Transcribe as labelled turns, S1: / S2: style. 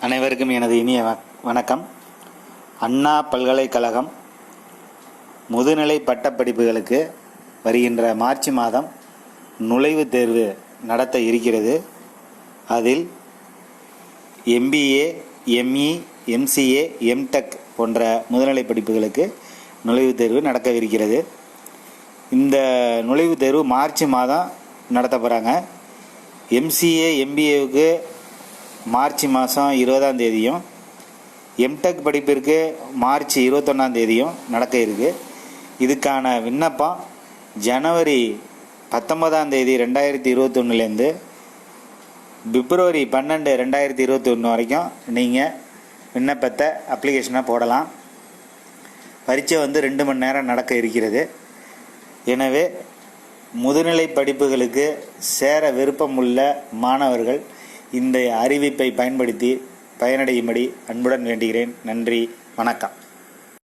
S1: அனைவருக்கும் எனது இனிய வ- வணக்கம். அண்ணா பல்கலைக்கழகம் முதுநிலை பட்டப்படிப்புகளுக்கு வருகின்ற மார்ச் மாதம் நுழைவுத் தேர்வு நடத்த இருக்கிறது. அதில் எம்பிஏ எம்இ எம்சிஏ எம்டெக் போன்ற முதுநிலை படிப்புகளுக்கு நுழைவுத் தேர்வு நடக்கவிருக்கிறது. இந்த நுழைவுத் தேர்வு மார்ச் மாதம் நடத்த போகிறாங்க எம்சிஏ எம்பிஏவுக்கு மார்ச் மாதம் இருபதாம் தேதியும் எம்டெக் படிப்பிற்கு மார்ச் இருபத்தொன்னாம் தேதியும் நடக்க இருக்கு. இதுக்கான விண்ணப்பம் ஜனவரி பத்தொன்பதாம் தேதி ரெண்டாயிரத்தி இருபத்தொன்னுலேருந்து பிப்ரவரி பன்னெண்டு ரெண்டாயிரத்தி இருபத்தொன்று வரைக்கும் நீங்கள் விண்ணப்பத்தை அப்ளிகேஷனை போடலாம். பரீட்சை வந்து ரெண்டு மணி நேரம் நடக்க இருக்கிறது. எனவே முதுநிலை படிப்புகளுக்கு சேர விருப்பமுள்ள மாணவர்கள் இந்த அறிவிப்பை பயன்படுத்தி பயனடையும்படி அன்புடன் வேண்டுகிறேன். நன்றி. வணக்கம்.